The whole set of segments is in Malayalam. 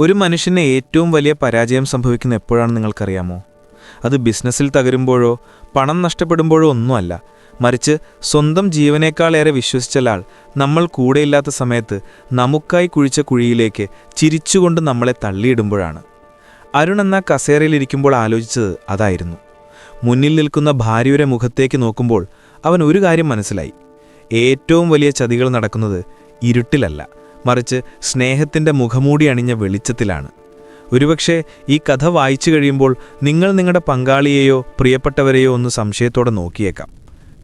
ഒരു മനുഷ്യന് ഏറ്റവും വലിയ പരാജയം സംഭവിക്കുന്ന എപ്പോഴാണ് നിങ്ങൾക്കറിയാമോ? അത് ബിസിനസ്സിൽ തകരുമ്പോഴോ പണം നഷ്ടപ്പെടുമ്പോഴോ ഒന്നുമല്ല. മറിച്ച് സ്വന്തം ജീവനേക്കാളേറെ വിശ്വസിച്ചാൽ നമ്മൾ കൂടെയില്ലാത്ത സമയത്ത് നമുക്കായി കുഴിച്ച കുഴിയിലേക്ക് ചിരിച്ചുകൊണ്ട് നമ്മളെ തള്ളിയിടുമ്പോഴാണ്. അരുൺ എന്ന കസേരയിലിരിക്കുമ്പോൾ ആലോചിച്ചത് അതായിരുന്നു. മുന്നിൽ നിൽക്കുന്ന ഭാര്യയുടെ മുഖത്തേക്ക് നോക്കുമ്പോൾ അവൻ ഒരു കാര്യം മനസ്സിലായി. ഏറ്റവും വലിയ ചതികൾ നടക്കുന്നത് ഇരുട്ടിലല്ല മറിച്ച് സ്നേഹത്തിന്റെ മുഖമൂടി അണിഞ്ഞ വെളിച്ചത്തിലാണ്. ഒരുപക്ഷെ ഈ കഥ വായിച്ചു കഴിയുമ്പോൾ നിങ്ങൾ നിങ്ങളുടെ പങ്കാളിയെയോ പ്രിയപ്പെട്ടവരെയോ ഒന്ന് സംശയത്തോടെ നോക്കിയേക്കാം.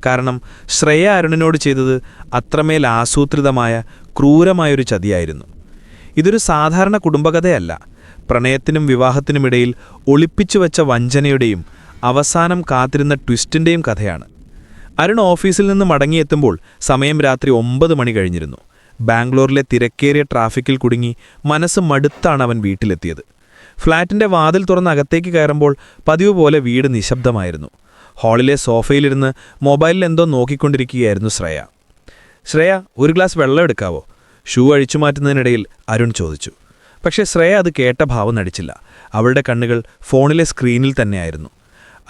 കാരണം ശ്രേയ അരുണിനോട് ചെയ്തത് അത്രമേൽ ആസൂത്രിതമായ ക്രൂരമായൊരു ചതിയായിരുന്നു. ഇതൊരു സാധാരണ കുടുംബകഥയല്ല. പ്രണയത്തിനും വിവാഹത്തിനുമിടയിൽ ഒളിപ്പിച്ചു വച്ച വഞ്ചനയുടെയും അവസാനം കാത്തിരുന്ന ട്വിസ്റ്റിന്റെയും കഥയാണ്. അരുൺ ഓഫീസിൽ നിന്ന് മടങ്ങിയെത്തുമ്പോൾ സമയം രാത്രി ഒമ്പത് മണി കഴിഞ്ഞിരുന്നു. ബാംഗ്ലൂരിലെ തിരക്കേറിയ ട്രാഫിക്കിൽ കുടുങ്ങി മനസ്സ് മടുത്താണ് അവൻ വീട്ടിലെത്തിയത്. ഫ്ളാറ്റിന്റെ വാതിൽ തുറന്ന് അകത്തേക്ക് കയറുമ്പോൾ പതിവ് പോലെ വീട് നിശബ്ദമായിരുന്നു. ഹാളിലെ സോഫയിലിരുന്ന് മൊബൈലിൽ എന്തോ നോക്കിക്കൊണ്ടിരിക്കുകയായിരുന്നു ശ്രേയ. ശ്രേയ ഒരു ഗ്ലാസ് വെള്ളം എടുക്കാവോ? ഷൂ അഴിച്ചു മാറ്റുന്നതിനിടയിൽ അരുൺ ചോദിച്ചു. പക്ഷേ ശ്രേയ അത് കേട്ട ഭാവം നടിച്ചില്ല. അവളുടെ കണ്ണുകൾ ഫോണിലെ സ്ക്രീനിൽ തന്നെയായിരുന്നു.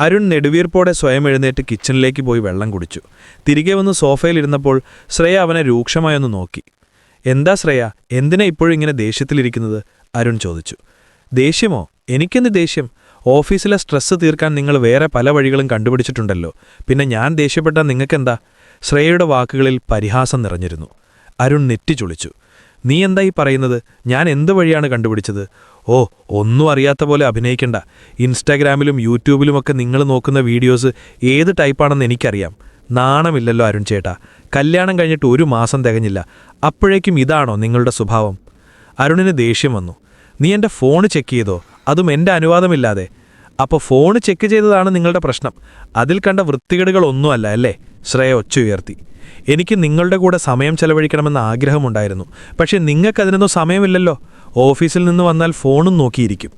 അരുൺ നെടുവീർപ്പോടെ സ്വയം എഴുന്നേറ്റ് കിച്ചണിലേക്ക് പോയി വെള്ളം കുടിച്ചു. തിരികെ വന്ന് സോഫയിലിരുന്നപ്പോൾ ശ്രേയ അവനെ രൂക്ഷമായൊന്ന് നോക്കി. എന്താ ശ്രേയ? എന്തിനാ ഇപ്പോഴും ഇങ്ങനെ ദേഷ്യത്തിലിരിക്കുന്നത്? അരുൺ ചോദിച്ചു. ദേഷ്യമോ? എനിക്കെന്ത് ദേഷ്യം? ഓഫീസിലെ സ്ട്രെസ്സ് തീർക്കാൻ നിങ്ങൾ വേറെ പല വഴികളും കണ്ടുപിടിച്ചിട്ടുണ്ടല്ലോ. പിന്നെ ഞാൻ ദേഷ്യപ്പെട്ടാൽ നിങ്ങൾക്കെന്താ? ശ്രേയയുടെ വാക്കുകളിൽ പരിഹാസം നിറഞ്ഞിരുന്നു. അരുൺ നെറ്റിച്ചുളിച്ചു നീ എന്താ ഈ പറയുന്നത്? ഞാൻ എന്ത് വഴിയാണ് കണ്ടുപിടിച്ചത്? ഓ ഒന്നും അറിയാത്ത പോലെ അഭിനയിക്കണ്ട. ഇൻസ്റ്റാഗ്രാമിലും യൂട്യൂബിലുമൊക്കെ നിങ്ങൾ നോക്കുന്ന വീഡിയോസ് ഏത് ടൈപ്പാണെന്ന് എനിക്കറിയാം. നാണമില്ലല്ലോ അരുൺ ചേട്ടാ. കല്യാണം കഴിഞ്ഞിട്ട് ഒരു മാസം തികഞ്ഞില്ല. അപ്പോഴേക്കും ഇതാണോ നിങ്ങളുടെ സ്വഭാവം? അരുണിന് ദേഷ്യം വന്നു. നീ എന്റെ ഫോൺ ചെക്ക് ചെയ്തോ? അതും എന്റെ അനുവാദമില്ലാതെ. അപ്പോൾ ഫോൺ ചെക്ക് ചെയ്തതാണ് നിങ്ങളുടെ പ്രശ്നം. അതിൽ കണ്ട വൃത്തികേടുകളൊന്നുമല്ല അല്ലേ? ശ്രേയ ഒച്ച ഉയർത്തി. എനിക്ക് നിങ്ങളുടെ കൂടെ സമയം ചെലവഴിക്കണമെന്ന ആഗ്രഹമുണ്ടായിരുന്നു. പക്ഷേ നിങ്ങൾക്കതിനൊന്നും സമയമില്ലല്ലോ. ഓഫീസിൽ നിന്ന് വന്നാൽ ഫോണും നോക്കിയിരിക്കും.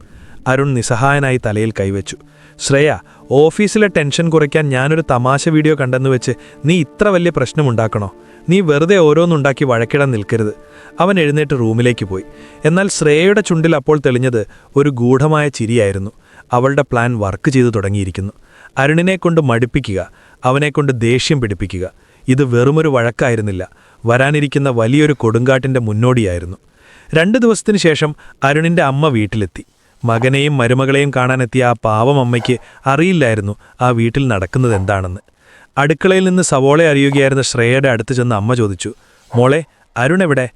അരുൺ നിസ്സഹായനായി തലയിൽ കൈവച്ചു. ശ്രേയ ഓഫീസിലെ ടെൻഷൻ കുറയ്ക്കാൻ ഞാനൊരു തമാശ വീഡിയോ കണ്ടെന്ന് വെച്ച് നീ ഇത്ര വലിയ പ്രശ്നമുണ്ടാക്കണോ? നീ വെറുതെ ഓരോന്നുണ്ടാക്കി വഴക്കിടാൻ നിൽക്കരുത്. അവൻ എഴുന്നേറ്റ് റൂമിലേക്ക് പോയി. എന്നാൽ ശ്രേയയുടെ ചുണ്ടിൽ അപ്പോൾ തെളിഞ്ഞത് ഒരു ഗൂഢമായ ചിരിയായിരുന്നു. അവളുടെ പ്ലാൻ വർക്ക് ചെയ്തു തുടങ്ങിയിരിക്കുന്നു. അരുണിനെക്കൊണ്ട് മടുപ്പിക്കുക അവനെക്കൊണ്ട് ദേഷ്യം പിടിപ്പിക്കുക ഇത് വെറുമൊരു വഴക്കായിരുന്നില്ല. വരാനിരിക്കുന്ന വലിയൊരു കൊടുങ്കാട്ടിന്റെ മുന്നോടിയായിരുന്നു. രണ്ടു ദിവസത്തിനു ശേഷം അരുണിന്റെ അമ്മ വീട്ടിലെത്തി. മകനെയും മരുമകളെയും കാണാനെത്തിയ ആ പാവം അമ്മയ്ക്ക് അറിയില്ലായിരുന്നു ആ വീട്ടിൽ നടക്കുന്നത് എന്താണെന്ന്. അടുക്കളയിൽ നിന്ന് സവോളെ അറിയുകയായിരുന്ന ശ്രേയയുടെ അടുത്ത് ചെന്ന് അമ്മ ചോദിച്ചു മോളെ അരുൺ എവിടെ?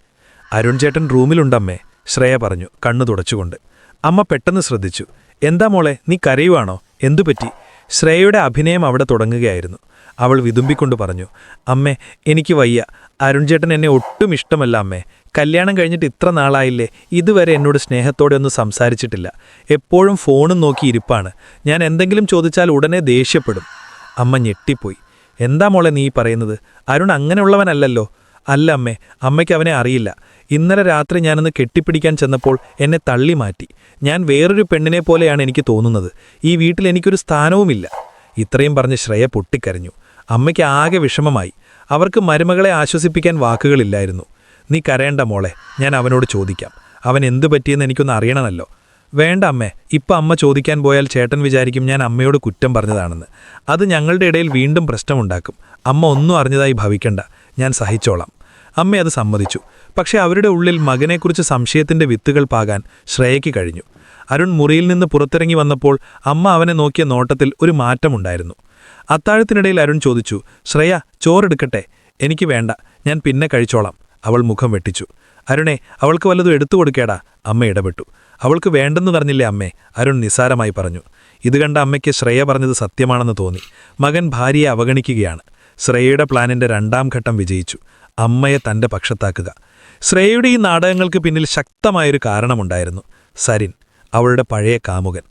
അരുൺ ചേട്ടൻ റൂമിലുണ്ടമ്മേ ശ്രേയ പറഞ്ഞു കണ്ണു തുടച്ചുകൊണ്ട്. അമ്മ പെട്ടെന്ന് ശ്രദ്ധിച്ചു എന്താ മോളെ നീ കരയുവാണോ? എന്തുപറ്റി ശ്രേയയുടെ അഭിനയം അവിടെ തുടങ്ങുകയായിരുന്നു. അവൾ വിതുമ്പിക്കൊണ്ട് പറഞ്ഞു അമ്മേ എനിക്ക് വയ്യ. അരുൺ ചേട്ടൻ എന്നെ ഒട്ടും ഇഷ്ടമല്ല അമ്മേ. കല്യാണം കഴിഞ്ഞിട്ട് ഇത്ര നാളായില്ലേ? ഇതുവരെ എന്നോട് സ്നേഹത്തോടെ ഒന്നും സംസാരിച്ചിട്ടില്ല. എപ്പോഴും ഫോണും നോക്കി ഇരിപ്പാണ്. ഞാൻ എന്തെങ്കിലും ചോദിച്ചാൽ ഉടനെ ദേഷ്യപ്പെടും. അമ്മ ഞെട്ടിപ്പോയി. എന്താ മോളെ നീ പറയുന്നത്? അരുൺ അങ്ങനെയുള്ളവനല്ലല്ലോ. അല്ല അമ്മേ അമ്മയ്ക്ക് അവനെ അറിയില്ല. ഇന്നലെ രാത്രി ഞാനൊന്ന് കെട്ടിപ്പിടിക്കാൻ ചെന്നപ്പോൾ എന്നെ തള്ളി മാറ്റി. ഞാൻ വേറൊരു പെണ്ണിനെ പോലെയാണ് എനിക്ക് തോന്നുന്നത്. ഈ വീട്ടിൽ എനിക്കൊരു സ്ഥാനവുമില്ല. ഇത്രയും പറഞ്ഞ് ശ്രേയ പൊട്ടിക്കരഞ്ഞു. അമ്മയ്ക്ക് ആകെ വിഷമമായി. അവർക്ക് മരുമകളെ ആശ്വസിപ്പിക്കാൻ വാക്കുകളില്ലായിരുന്നു. നീ കരയണ്ട മോളെ ഞാൻ അവനോട് ചോദിക്കാം. അവൻ എന്തു പറ്റിയെന്ന് എനിക്കൊന്ന് അറിയണമല്ലോ. വേണ്ട അമ്മേ ഇപ്പം അമ്മ ചോദിക്കാൻ പോയാൽ ചേട്ടൻ വിചാരിക്കും ഞാൻ അമ്മയോട് കുറ്റം പറഞ്ഞതാണെന്ന്. അത് ഞങ്ങളുടെ ഇടയിൽ വീണ്ടും പ്രശ്നമുണ്ടാക്കും. അമ്മ ഒന്നും അറിഞ്ഞതായി ഭവിക്കണ്ട. ഞാൻ സഹിച്ചോളാം. അമ്മ അത് സമ്മതിച്ചു. പക്ഷേ അവരുടെ ഉള്ളിൽ മകനെക്കുറിച്ച് സംശയത്തിന്റെ വിത്തുകൾ പാകാൻ ശ്രേയയ്ക്ക് കഴിഞ്ഞു. അരുൺ മുറിയിൽ നിന്ന് പുറത്തിറങ്ങി വന്നപ്പോൾ അമ്മ അവനെ നോക്കിയ നോട്ടത്തിൽ ഒരു മാറ്റമുണ്ടായിരുന്നു. അത്താഴത്തിനിടയിൽ അരുൺ ചോദിച്ചു ശ്രേയ ചോറെടുക്കട്ടെ എനിക്ക് വേണ്ട. ഞാൻ പിന്നെ കഴിച്ചോളാം. അവൾ മുഖം വെട്ടിച്ചു. അരുണേ അവൾക്ക് വല്ലതും എടുത്തു കൊടുക്കേടാ. അമ്മ ഇടപെട്ടു. അവൾക്ക് വേണ്ടെന്ന് പറഞ്ഞില്ലേ അമ്മേ? അരുൺ നിസാരമായി പറഞ്ഞു. ഇത് കണ്ട അമ്മയ്ക്ക് ശ്രേയ പറഞ്ഞത് സത്യമാണെന്ന് തോന്നി. മകൻ ഭാര്യയെ അവഗണിക്കുകയാണ്. ശ്രേയയുടെ പ്ലാനിന്റെ രണ്ടാം ഘട്ടം വിജയിച്ചു. അമ്മയെ തന്റെ പക്ഷത്താക്കുക. ശ്രേയയുടെ ഈ നാടകങ്ങൾക്ക് പിന്നിൽ ശക്തമായൊരു കാരണമുണ്ടായിരുന്നു. സരിൻ അവളുടെ പഴയ കാമുകൻ.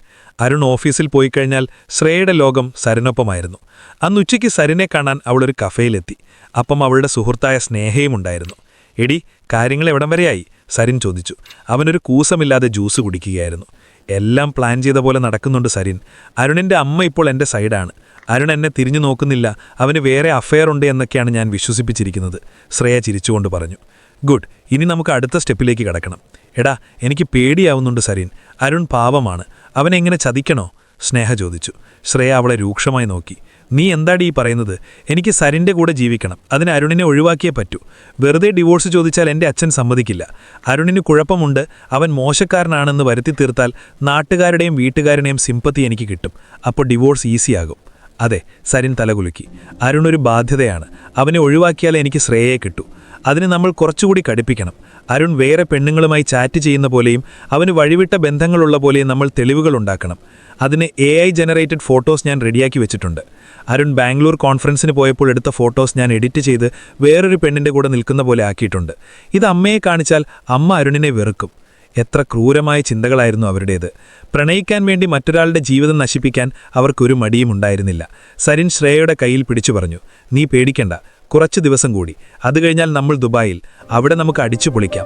അരുൺ ഓഫീസിൽ പോയി കഴിഞ്ഞാൽ ശ്രേയയുടെ ലോകം സരിനൊപ്പമായിരുന്നു. അന്ന് ഉച്ചയ്ക്ക് സരിനെ കാണാൻ അവളൊരു കഫേയിലെത്തി. അപ്പം അവളുടെ സുഹൃത്തായ സ്നേഹയുമുണ്ടായിരുന്നു എടി കാര്യങ്ങൾ എവിടം വരെയായി? സരിൻ ചോദിച്ചു. അവനൊരു കൂസമില്ലാതെ ജ്യൂസ് കുടിക്കുകയായിരുന്നു. എല്ലാം പ്ലാൻ ചെയ്ത പോലെ നടക്കുന്നുണ്ട് സരിൻ. അരുണിന്റെ അമ്മ ഇപ്പോൾ എന്റെ സൈഡാണ്. അരുൺ എന്നെ തിരിഞ്ഞു നോക്കുന്നില്ല. അവന് വേറെ അഫെയർ ഉണ്ട് എന്നൊക്കെയാണ് ഞാൻ വിശ്വസിപ്പിച്ചിരിക്കുന്നത്. ശ്രേയ ചിരിച്ചുകൊണ്ട് പറഞ്ഞു. ഗുഡ് ഇനി നമുക്ക് അടുത്ത സ്റ്റെപ്പിലേക്ക് കടക്കണം. എടാ എനിക്ക് പേടിയാവുന്നുണ്ട് സരിൻ. അരുൺ പാവമാണ്. അവനെങ്ങനെ ചതിക്കണോ? സ്നേഹ ചോദിച്ചു. ശ്രേയ അവളെ രൂക്ഷമായി നോക്കി. നീ എന്താടി ഈ പറയുന്നത്? എനിക്ക് സരിന്റെ കൂടെ ജീവിക്കണം. അതിന് അരുണിനെ ഒഴിവാക്കിയേ പറ്റൂ. വെറുതെ ഡിവോഴ്സ് ചോദിച്ചാൽ എന്റെ അച്ഛൻ സമ്മതിക്കില്ല. അരുണിന് കുഴപ്പമുണ്ട്. അവൻ മോശക്കാരനാണെന്ന് വരുത്തി തീർത്താൽ നാട്ടുകാരുടെയും വീട്ടുകാരുടെയും സിമ്പത്തി എനിക്ക് കിട്ടും. അപ്പോൾ ഡിവോഴ്സ് ഈസിയാകും. അതെ സരിൻ തലകുലുക്കി. അരുൺ ഒരു ബാധ്യതയാണ്. അവനെ ഒഴിവാക്കിയാൽ എനിക്ക് ശ്രേയേ കിട്ടൂ. അതിന് നമ്മൾ കുറച്ചുകൂടി കടുപ്പിക്കണം. അരുൺ വേറെ പെണ്ണുങ്ങളുമായി ചാറ്റ് ചെയ്യുന്ന പോലെയും അവന് വഴിവിട്ട ബന്ധങ്ങളുള്ള പോലെയും നമ്മൾ തെളിവുകൾ ഉണ്ടാക്കണം. അതിന് എ ഐ ജനറേറ്റഡ് ഫോട്ടോസ് ഞാൻ റെഡിയാക്കി വെച്ചിട്ടുണ്ട്. അരുൺ ബാംഗ്ലൂർ കോൺഫറൻസിന് പോയപ്പോൾ എടുത്ത ഫോട്ടോസ് ഞാൻ എഡിറ്റ് ചെയ്ത് വേറൊരു പെണ്ണിന്റെ കൂടെ നിൽക്കുന്ന പോലെ ആക്കിയിട്ടുണ്ട്. ഇത് അമ്മയെ കാണിച്ചാൽ അമ്മ അരുണിനെ വെറുക്കും. എത്ര ക്രൂരമായ ചിന്തകളായിരുന്നു അവരുടേത്. പ്രണയിക്കാൻ വേണ്ടി മറ്റൊരാളുടെ ജീവിതം നശിപ്പിക്കാൻ അവർക്കൊരു മടിയും ഉണ്ടായിരുന്നില്ല. സരിൻ ശ്രേയയുടെ കയ്യിൽ പിടിച്ചു പറഞ്ഞു നീ പേടിക്കണ്ട. കുറച്ചു ദിവസം കൂടി. അത് കഴിഞ്ഞാൽ നമ്മൾ ദുബായിൽ. അവിടെ നമുക്ക് അടിച്ചു പൊളിക്കാം.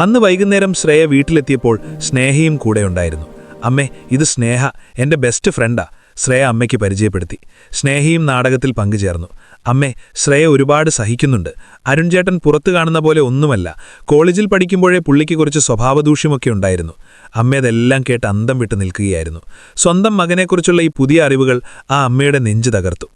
അന്ന് വൈകുന്നേരം ശ്രേയ വീട്ടിലെത്തിയപ്പോൾ സ്നേഹയും കൂടെ ഉണ്ടായിരുന്നു. അമ്മേ ഇത് സ്നേഹ എന്റെ ബെസ്റ്റ് ഫ്രണ്ടാ ശ്രേയ അമ്മയ്ക്ക് പരിചയപ്പെടുത്തി. സ്നേഹയും നാടകത്തിൽ പങ്കുചേർന്നു. അമ്മേ ശ്രേയ ഒരുപാട് സഹിക്കുന്നുണ്ട്. അരുൺചേട്ടൻ പുറത്തു കാണുന്ന പോലെ ഒന്നുമല്ല. കോളേജിൽ പഠിക്കുമ്പോഴേ പുള്ളിക്ക് കുറച്ച് സ്വഭാവദൂഷ്യമൊക്കെ ഉണ്ടായിരുന്നു. അമ്മയതെല്ലാം കേട്ട് അന്തം വിട്ട് നിൽക്കുകയായിരുന്നു. സ്വന്തം മകനെക്കുറിച്ചുള്ള ഈ പുതിയ അറിവുകൾ ആ അമ്മയുടെ നെഞ്ചു തകർത്തു.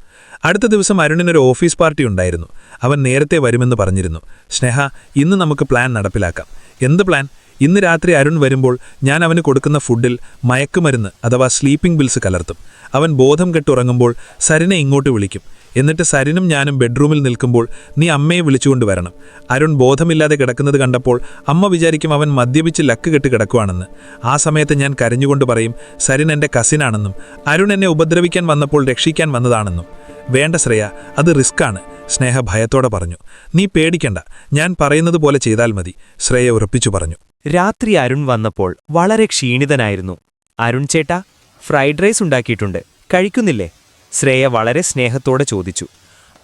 അടുത്ത ദിവസം അരുണിനൊരു ഓഫീസ് പാർട്ടി ഉണ്ടായിരുന്നു. അവൻ നേരത്തെ വരുമെന്ന് പറഞ്ഞിരുന്നു. സ്നേഹ ഇന്ന് നമുക്ക് പ്ലാൻ നടപ്പിലാക്കാം. എന്ത് പ്ലാൻ? ഇന്ന് രാത്രി അരുൺ വരുമ്പോൾ ഞാൻ അവന് കൊടുക്കുന്ന ഫുഡിൽ മയക്കുമരുന്ന് അഥവാ സ്ലീപ്പിംഗ് ബിൽസ് കലർത്തും. അവൻ ബോധം കെട്ടുറങ്ങുമ്പോൾ സരിനെ ഇങ്ങോട്ട് വിളിക്കും. എന്നിട്ട് സരിനും ഞാനും ബെഡ്റൂമിൽ നിൽക്കുമ്പോൾ നീ അമ്മയെ വിളിച്ചുകൊണ്ട് വരണം. അരുൺ ബോധമില്ലാതെ കിടക്കുന്നത് കണ്ടപ്പോൾ അമ്മ വിചാരിക്കും അവൻ മദ്യപിച്ച് ലക്ക് കെട്ട് കിടക്കുവാണെന്ന്. ആ സമയത്ത് ഞാൻ കരഞ്ഞുകൊണ്ട് പറയും സരിൻ എന്റെ കസിനാണെന്നും അരുൺ എന്നെ ഉപദ്രവിക്കാൻ വന്നപ്പോൾ രക്ഷിക്കാൻ വന്നതാണെന്നും. വേണ്ട ശ്രേയ അത് റിസ്ക്കാണ് സ്നേഹ ഭയത്തോടെ പറഞ്ഞു. നീ പേടിക്കണ്ട ഞാൻ പറയുന്നത് പോലെ ചെയ്താൽ മതി ശ്രേയ ഉറപ്പിച്ചു പറഞ്ഞു. രാത്രി അരുൺ വന്നപ്പോൾ വളരെ ക്ഷീണിതനായിരുന്നു. അരുൺ ചേട്ടാ ഫ്രൈഡ് റൈസ് ഉണ്ടാക്കിയിട്ടുണ്ട് കഴിക്കുന്നില്ലേ? ശ്രേയ വളരെ സ്നേഹത്തോടെ ചോദിച്ചു.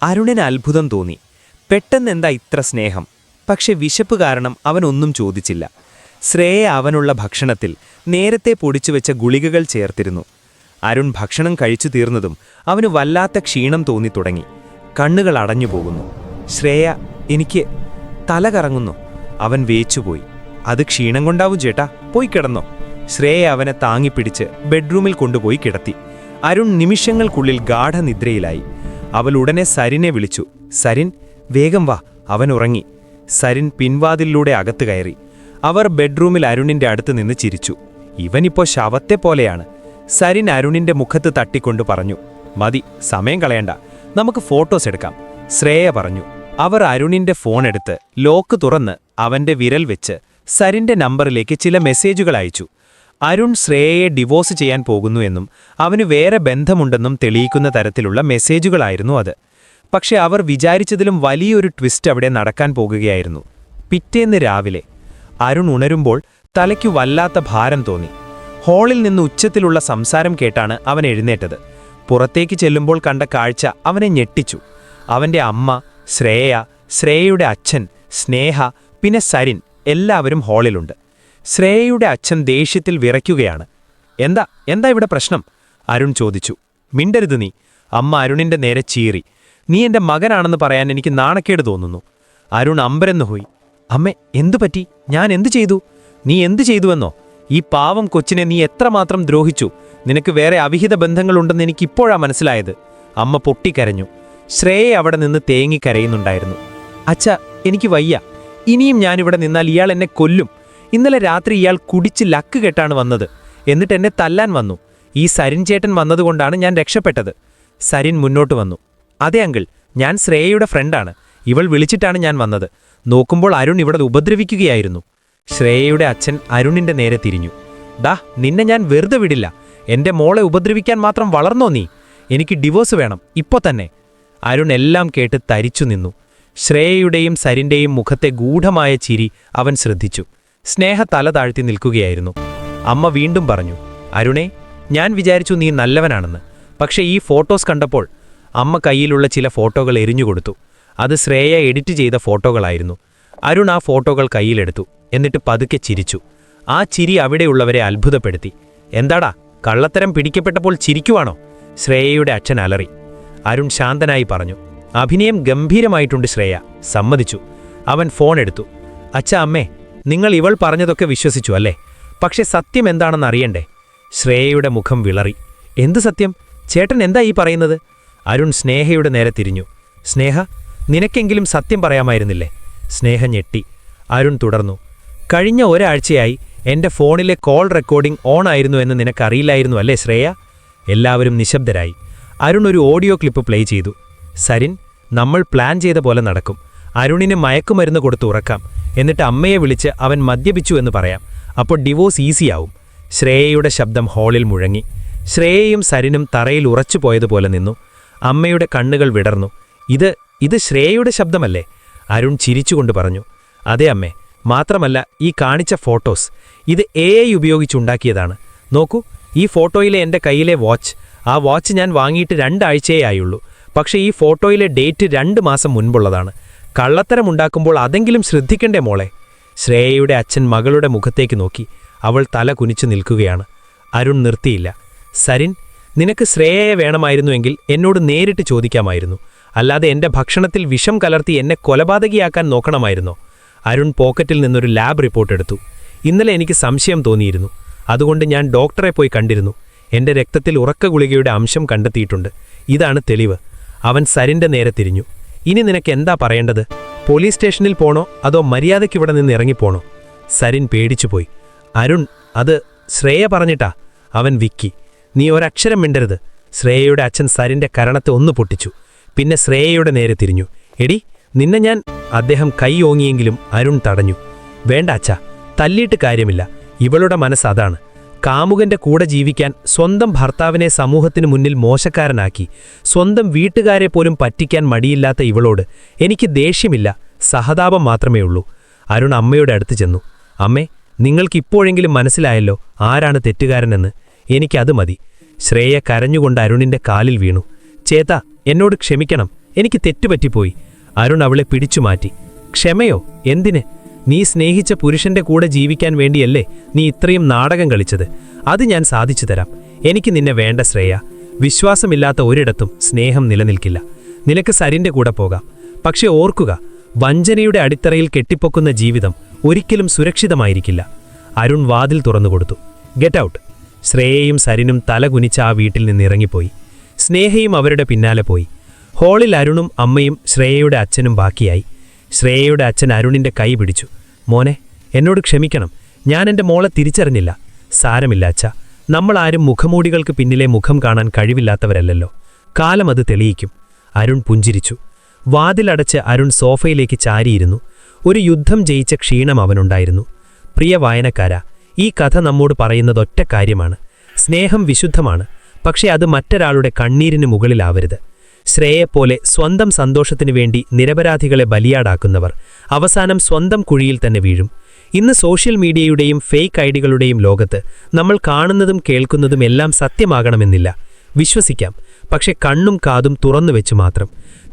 അരുണിന് അത്ഭുതം തോന്നി. പെട്ടെന്നെന്താ ഇത്ര സ്നേഹം? പക്ഷെ വിശപ്പ് കാരണം അവനൊന്നും ചോദിച്ചില്ല. ശ്രേയ അവനുള്ള ഭക്ഷണത്തിൽ നേരത്തെ പൊടിച്ചുവെച്ച ഗുളികകൾ ചേർത്തിരുന്നു. അരുൺ ഭക്ഷണം കഴിച്ചു തീർന്നതും അവന് വല്ലാത്ത ക്ഷീണം തോന്നി തുടങ്ങി. കണ്ണുകൾ അടഞ്ഞു പോകുന്നു. ശ്രേയ എനിക്ക് തല കറങ്ങുന്നു. അവൻ വേച്ചുപോയി. അത് ക്ഷീണം കൊണ്ടാവും ചേട്ടാ പോയി കിടന്നോ. ശ്രേയ അവനെ താങ്ങിപ്പിടിച്ച് ബെഡ്റൂമിൽ കൊണ്ടുപോയി കിടത്തി. അരുൺ നിമിഷങ്ങൾക്കുള്ളിൽ ഗാഠനിദ്രയിലായി. അവൾ ഉടനെ സരിനെ വിളിച്ചു. സരിൻ വേഗം വാ അവൻ ഉറങ്ങി. സരിൻ പിൻവാതിലിലൂടെ അകത്ത് കയറി. അവർ ബെഡ്റൂമിൽ അരുണിന്റെ അടുത്ത് നിന്ന് ചിരിച്ചു. ഇവനിപ്പോ ശവത്തെ പോലെയാണ്. സരിൻ അരുണിന്റെ മുഖത്ത് തട്ടിക്കൊണ്ട് പറഞ്ഞു മതി സമയം കളയണ്ട. നമുക്ക് ഫോട്ടോസ് എടുക്കാം. ശ്രേയ പറഞ്ഞു അവർ അരുണിന്റെ ഫോൺ എടുത്ത് ലോക്ക് തുറന്ന് അവന്റെ വിരൽ വെച്ച് സരിന്റെ നമ്പറിലേക്ക് ചില മെസ്സേജുകൾ അയച്ചു. അരുൺ ശ്രേയയെ ഡിവോഴ്സ് ചെയ്യാൻ പോകുന്നു എന്നും അവന് വേറെ ബന്ധമുണ്ടെന്നും തെളിയിക്കുന്ന തരത്തിലുള്ള മെസ്സേജുകളായിരുന്നു അത്. പക്ഷെ അവർ വിചാരിച്ചതിലും വലിയൊരു ട്വിസ്റ്റ് അവിടെ നടക്കാൻ പോകുകയായിരുന്നു. പിറ്റേന്ന് രാവിലെ അരുൺ ഉണരുമ്പോൾ തലയ്ക്കു വല്ലാത്ത ഭാരം തോന്നി. ഹാളിൽ നിന്ന് ഉച്ചത്തിലുള്ള സംസാരം കേട്ടാണ് അവൻ എഴുന്നേറ്റത്. പുറത്തേക്ക് ചെല്ലുമ്പോൾ കണ്ട കാഴ്ച അവനെ ഞെട്ടിച്ചു. അവന്റെ അമ്മ ശ്രേയ ശ്രേയയുടെ അച്ഛൻ സ്നേഹ പിന്നെ സരിൻ എല്ലാവരും ഹോളിലുണ്ട്. ശ്രേയയുടെ അച്ഛൻ ദേഷ്യത്തിൽ വിറയ്ക്കുകയാണ്. എന്താ എന്താ ഇവിടെ പ്രശ്നം? അരുൺ ചോദിച്ചു. മിണ്ടരുത് നീ. അമ്മ അരുണിന്റെ നേരെ ചീറി. നീ എന്റെ മകനാണെന്ന് പറയാൻ എനിക്ക് നാണക്കേട് തോന്നുന്നു. അരുൺ അമ്പരന്ന് പോയി അമ്മേ എന്തു പറ്റി ഞാൻ എന്തു ചെയ്തു? നീ എന്തു ചെയ്തുവെന്നോ? ഈ പാവം കൊച്ചിനെ നീ എത്രമാത്രം ദ്രോഹിച്ചു? നിനക്ക് വേറെ അവിഹിത ബന്ധങ്ങളുണ്ടെന്ന് എനിക്കിപ്പോഴാ മനസ്സിലായത്. അമ്മ പൊട്ടിക്കരഞ്ഞു. ശ്രേയെ അവിടെ നിന്ന് തേങ്ങിക്കരയുന്നുണ്ടായിരുന്നു അച്ഛ എനിക്ക് വയ്യ. ഇനിയും ഞാനിവിടെ നിന്നാൽ ഇയാൾ എന്നെ കൊല്ലും. ഇന്നലെ രാത്രി ഇയാൾ കുടിച്ച് ലക്ക് കെട്ടാണ് വന്നത്. എന്നിട്ട് എന്നെ തല്ലാൻ വന്നു. ഈ സരിൻ ചേട്ടൻ വന്നതുകൊണ്ടാണ് ഞാൻ രക്ഷപ്പെട്ടത്. സരിൻ മുന്നോട്ട് വന്നു. അതെ അങ്കിൾ ഞാൻ ശ്രേയയുടെ ഫ്രണ്ടാണ്. ഇവൾ വിളിച്ചിട്ടാണ് ഞാൻ വന്നത്. നോക്കുമ്പോൾ അരുൺ ഇവിടെ ഉപദ്രവിക്കുകയായിരുന്നു. ശ്രേയയുടെ അച്ഛൻ അരുണിന്റെ നേരെ തിരിഞ്ഞു. ദാ നിന്നെ ഞാൻ വെറുതെ വിടില്ല. എന്റെ മോളെ ഉപദ്രവിക്കാൻ മാത്രം വളർന്നോ നീ? എനിക്ക് ഡിവോഴ്സ് വേണം ഇപ്പോ തന്നെ. അരുൺ എല്ലാം കേട്ട് തരിച്ചു നിന്നു. ശ്രേയയുടെയും സരിന്റെയും മുഖത്തെ ഗൂഢമായ ചിരി അവൻ ശ്രദ്ധിച്ചു. സ്നേഹ തല താഴ്ത്തി നിൽക്കുകയായിരുന്നു. അമ്മ വീണ്ടും പറഞ്ഞു അരുണേ ഞാൻ വിചാരിച്ചു നീ നല്ലവനാണെന്ന്. പക്ഷേ ഈ ഫോട്ടോസ് കണ്ടപ്പോൾ അമ്മ കയ്യിലുള്ള ചില ഫോട്ടോകൾ എരിഞ്ഞുകൊടുത്തു അത് ശ്രേയ എഡിറ്റ് ചെയ്ത ഫോട്ടോകളായിരുന്നു. അരുൺ ആ ഫോട്ടോകൾ കയ്യിലെടുത്തു. എന്നിട്ട് പതുക്കെ ചിരിച്ചു. ആ ചിരി അവിടെയുള്ളവരെ അത്ഭുതപ്പെടുത്തി. എന്താടാ കള്ളത്തരം പിടിക്കപ്പെട്ടപ്പോൾ ചിരിക്കുവാണോ? ശ്രേയയുടെ അച്ഛൻ അലറി. അരുൺ ശാന്തനായി പറഞ്ഞു. അഭിനയം ഗംഭീരമായിട്ടുണ്ട് ശ്രേയ. സമ്മതിച്ചു. അവൻ ഫോൺ എടുത്തു. അച്ഛ അമ്മേ നിങ്ങൾ ഇവൾ പറഞ്ഞതൊക്കെ വിശ്വസിച്ചു അല്ലേ? പക്ഷെ സത്യം എന്താണെന്ന് അറിയണ്ടേ? ശ്രേയയുടെ മുഖം വിളറി. എന്ത് സത്യം? ചേട്ടൻ എന്താ ഈ പറയുന്നത്? അരുൺ സ്നേഹയുടെ നേരെ തിരിഞ്ഞു. സ്നേഹ നിനക്കെങ്കിലും സത്യം പറയാമായിരുന്നില്ലേ? സ്നേഹ ഞെട്ടി അരുൺ തുടർന്നു കഴിഞ്ഞ ഒരാഴ്ചയായി എന്റെ ഫോണിലെ കോൾ റെക്കോർഡിംഗ് ഓൺ ആയിരുന്നു എന്ന് നിനക്കറിയില്ലായിരുന്നു അല്ലേ ശ്രേയ? എല്ലാവരും നിശബ്ദരായി. അരുൺ ഒരു ഓഡിയോ ക്ലിപ്പ് പ്ലേ ചെയ്തു. സരിൻ നമ്മൾ പ്ലാൻ ചെയ്ത പോലെ നടക്കും. അരുണിന് മയക്കുമരുന്ന് കൊടുത്ത് ഉറക്കാം. എന്നിട്ട് അമ്മയെ വിളിച്ച് അവൻ മദ്യപിച്ചു എന്ന് പറയാം. അപ്പോൾ ഡിവോഴ്സ് ഈസിയാവും. ശ്രേയയുടെ ശബ്ദം ഹാളിൽ മുഴങ്ങി. ശ്രേയയും സരിനും തറയിൽ ഉറച്ചു പോയതുപോലെ നിന്നു. അമ്മയുടെ കണ്ണുകൾ വിടർന്നു. ഇത് ഇത് ശ്രേയയുടെ ശബ്ദമല്ലേ? അരുൺ ചിരിച്ചുകൊണ്ട് പറഞ്ഞു അതെ അമ്മേ മാത്രമല്ല ഈ കാണിച്ച ഫോട്ടോസ് ഇത് എ ഐ ഉപയോഗിച്ചുണ്ടാക്കിയതാണ്. നോക്കൂ ഈ ഫോട്ടോയിലെ എന്റെ കയ്യിലെ വാച്ച്. ആ വാച്ച് ഞാൻ വാങ്ങിയിട്ട് രണ്ടാഴ്ചയേ ആയുള്ളൂ. പക്ഷേ ഈ ഫോട്ടോയിലെ ഡേറ്റ് രണ്ട് മാസം മുൻപുള്ളതാണ്. കള്ളത്തരം ഉണ്ടാക്കുമ്പോൾ അതെങ്കിലും ശ്രദ്ധിക്കണ്ടേ മോളെ? ശ്രേയയുടെ അച്ഛൻ മകളുടെ മുഖത്തേക്ക് നോക്കി. അവൾ തല കുനിച്ചു നിൽക്കുകയാണ്. അരുൺ നിർത്തിയില്ല. സരിൻ നിനക്ക് ശ്രേയയെ വേണമായിരുന്നുവെങ്കിൽ എന്നോട് നേരിട്ട് ചോദിക്കാമായിരുന്നു. അല്ലാതെ എന്റെ ഭക്ഷണത്തിൽ വിഷം കലർത്തി എന്നെ കൊലപാതകിയാക്കാൻ നോക്കണമായിരുന്നോ. അരുൺ പോക്കറ്റിൽ നിന്നൊരു ലാബ് റിപ്പോർട്ട് എടുത്തു. ഇന്നലെ എനിക്ക് സംശയം തോന്നിയിരുന്നു. അതുകൊണ്ട് ഞാൻ ഡോക്ടറെ പോയി കണ്ടിരുന്നു. എന്റെ രക്തത്തിൽ ഉറക്ക ഗുളികയുടെ അംശം കണ്ടെത്തിയിട്ടുണ്ട്. ഇതാണ് തെളിവ്. അവൻ സരിന്റെ നേരെ തിരിഞ്ഞു. ഇനി നിനക്ക് എന്താ പറയേണ്ടത്? പോലീസ് സ്റ്റേഷനിൽ പോണോ? അതോ മര്യാദയ്ക്ക് ഇവിടെ നിന്ന് ഇറങ്ങിപ്പോണോ? സരിൻ പേടിച്ചുപോയി അരുൺ അത് ശ്രേയ പറഞ്ഞിട്ടാ. അവൻ വിക്കി. നീ ഒരക്ഷരം മിണ്ടരുത്. ശ്രേയയുടെ അച്ഛൻ സരിന്റെ കരണത്തെ ഒന്ന് പൊട്ടിച്ചു. പിന്നെ ശ്രേയയുടെ നേരെ തിരിഞ്ഞു. എടി നിന്നെ ഞാൻ അദ്ദേഹം കൈ ഓങ്ങിയെങ്കിലും അരുൺ തടഞ്ഞു. വേണ്ട അച്ഛ തല്ലിയിട്ട് കാര്യമില്ല. ഇവളുടെ മനസ്സ് അതാണ്. കാമുകന്റെ കൂടെ ജീവിക്കാൻ സ്വന്തം ഭർത്താവിനെ സമൂഹത്തിനു മുന്നിൽ മോശക്കാരനാക്കി സ്വന്തം വീട്ടുകാരെ പോലും പറ്റിക്കാൻ മടിയില്ലാത്ത ഇവളോട് എനിക്ക് ദേഷ്യമില്ല സഹതാപം മാത്രമേ ഉള്ളൂ. അരുൺ അമ്മയുടെ അടുത്ത് ചെന്നു. അമ്മേ നിങ്ങൾക്കിപ്പോഴെങ്കിലും മനസ്സിലായല്ലോ ആരാണ് തെറ്റുകാരനെന്ന്. എനിക്കത് മതി. ശ്രേയ കരഞ്ഞുകൊണ്ട് അരുണിന്റെ കാലിൽ വീണു. ചേത്ത എന്നോട് ക്ഷമിക്കണം. എനിക്ക് തെറ്റുപറ്റിപ്പോയി. അരുൺ അവളെ പിടിച്ചു മാറ്റി. ക്ഷമയോ? എന്തിന്? നീ സ്നേഹിച്ച പുരുഷന്റെ കൂടെ ജീവിക്കാൻ വേണ്ടിയല്ലേ നീ ഇത്രയും നാടകം കളിച്ചത്. അത് ഞാൻ സാധിച്ചു തരാം. എനിക്ക് നിന്നെ വേണ്ട ശ്രേയ. വിശ്വാസമില്ലാത്ത ഒരിടത്തും സ്നേഹം നിലനിൽക്കില്ല. നിനക്ക് സരിന്റെ കൂടെ പോകാം. പക്ഷെ ഓർക്കുക വഞ്ചനയുടെ അടിത്തറയിൽ കെട്ടിപ്പൊക്കുന്ന ജീവിതം ഒരിക്കലും സുരക്ഷിതമായിരിക്കില്ല. അരുൺ വാതിൽ തുറന്നുകൊടുത്തു. Get out. ശ്രേയയും സരിനും തലകുനിച്ച് ആ വീട്ടിൽ നിന്ന് ഇറങ്ങിപ്പോയി. സ്നേഹയും അവരുടെ പിന്നാലെ പോയി. ഹോളിൽ അരുണും അമ്മയും ശ്രേയയുടെ അച്ഛനും ബാക്കിയായി. ശ്രേയയുടെ അച്ഛൻ അരുണിന്റെ കൈ പിടിച്ചു. മോനെ എന്നോട് ക്ഷമിക്കണം. ഞാൻ എന്റെ മോളെ തിരിച്ചറിഞ്ഞില്ല. സാരമില്ല അച്ഛ. നമ്മളാരും മുഖമൂടികൾക്ക് പിന്നിലെ മുഖം കാണാൻ കഴിവില്ലാത്തവരല്ലല്ലോ. കാലം അത് തെളിയിക്കും. അരുൺ പുഞ്ചിരിച്ചു. വാതിലടച്ച് അരുൺ സോഫയിലേക്ക് ചാരിയിരുന്നു. ഒരു യുദ്ധം ജയിച്ച ക്ഷീണം അവനുണ്ടായിരുന്നു. പ്രിയ വായനക്കാര ഈ കഥ നമ്മോട് പറയുന്നതൊറ്റ കാര്യമാണ്. സ്നേഹം വിശുദ്ധമാണ്. പക്ഷെ അത് മറ്റൊരാളുടെ കണ്ണീരിന് മുകളിലാവരുത്. ശ്രേയെപ്പോലെ സ്വന്തം സന്തോഷത്തിനു വേണ്ടി നിരപരാധികളെ ബലിയാടാക്കുന്നവർ അവസാനം സ്വന്തം കുഴിയിൽ തന്നെ വീഴും. ഇന്ന് സോഷ്യൽ മീഡിയയുടെയും ഫേക്ക് ഐഡികളുടെയും ലോകത്ത് നമ്മൾ കാണുന്നതും കേൾക്കുന്നതും എല്ലാം സത്യമാകണമെന്നില്ല. വിശ്വസിക്കാം. പക്ഷെ കണ്ണും കാതും തുറന്നു വെച്ചു മാത്രം.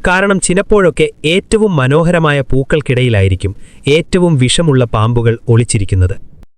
കാരണം ചിലപ്പോഴൊക്കെ ഏറ്റവും മനോഹരമായ പൂക്കൾക്കിടയിലായിരിക്കും ഏറ്റവും വിഷമുള്ള പാമ്പുകൾ ഒളിച്ചിരിക്കുന്നത്.